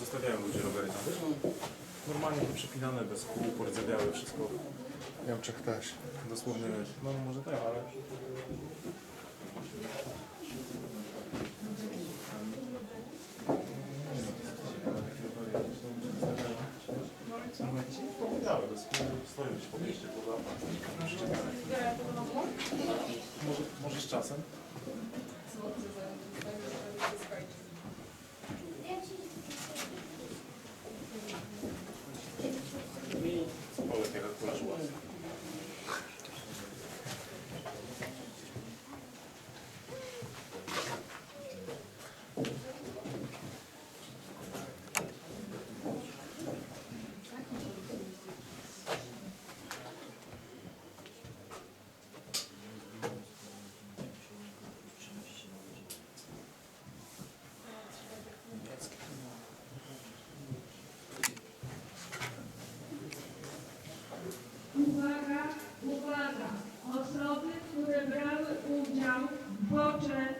Zostawiają ludzie rowery tam. Wiesz, no, normalnie to przepinane, bez kół, porzewiałe, wszystko. W Niemczech też. Dosłownie, no może tak, ale... Kół, stoją gdzieś po mieście, poza może, może z czasem? Uwaga, uwaga! Osoby, które brały udział w bocze,